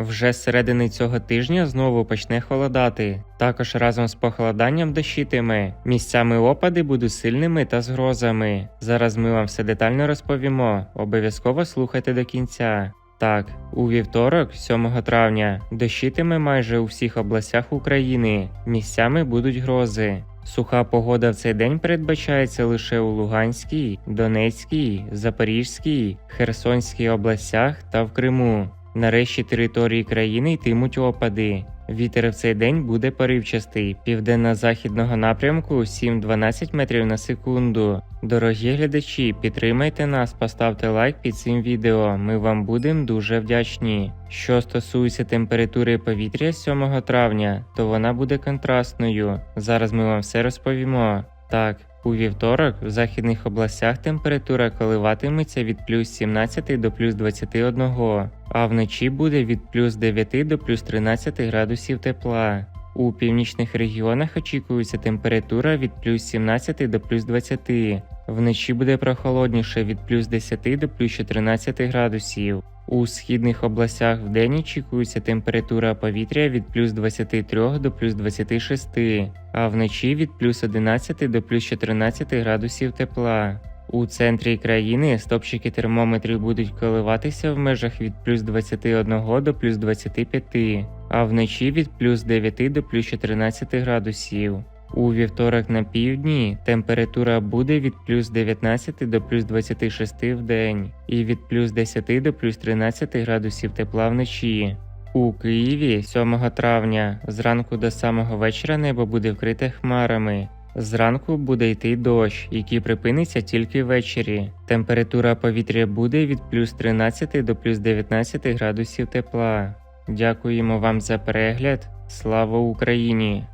Вже з середини цього тижня знову почне холодати. Також разом з похолоданням дощитиме. Місцями опади будуть сильними та з грозами. Зараз ми вам все детально розповімо. Обов'язково слухайте до кінця. Так, у вівторок, 7 травня, дощитиме майже у всіх областях України. Місцями будуть грози. Суха погода в цей день передбачається лише у Луганській, Донецькій, Запорізькій, Херсонській областях та в Криму. На решті території країни йтимуть опади. Вітер в цей день буде поривчастий, південно-західного напрямку 7-12 метрів на секунду. Дорогі глядачі, підтримайте нас, поставте лайк під цим відео. Ми вам будемо дуже вдячні. Що стосується температури повітря 7 травня, то вона буде контрастною. Зараз ми вам все розповімо. Так, у вівторок в західних областях температура коливатиметься від плюс 17 до плюс 21, а вночі буде від плюс 9 до плюс 13 градусів тепла. У північних регіонах очікується температура від плюс 17 до плюс 20. Вночі буде прохолодніше від плюс 10 до плюс 14 градусів. У східних областях вдень очікується температура повітря від плюс 23 до плюс 26, а вночі від плюс 11 до плюс 14 градусів тепла. У центрі країни стопчики термометрів будуть коливатися в межах від плюс 21 до плюс 25, а вночі від плюс 9 до плюс 14 градусів. У вівторок на півдні температура буде від плюс 19 до плюс 26 в день і від плюс 10 до плюс 13 градусів тепла вночі. У Києві 7 травня зранку до самого вечора небо буде вкрите хмарами. Зранку буде йти дощ, який припиниться тільки ввечері. Температура повітря буде від плюс 13 до плюс 19 градусів тепла. Дякуємо вам за перегляд. Слава Україні!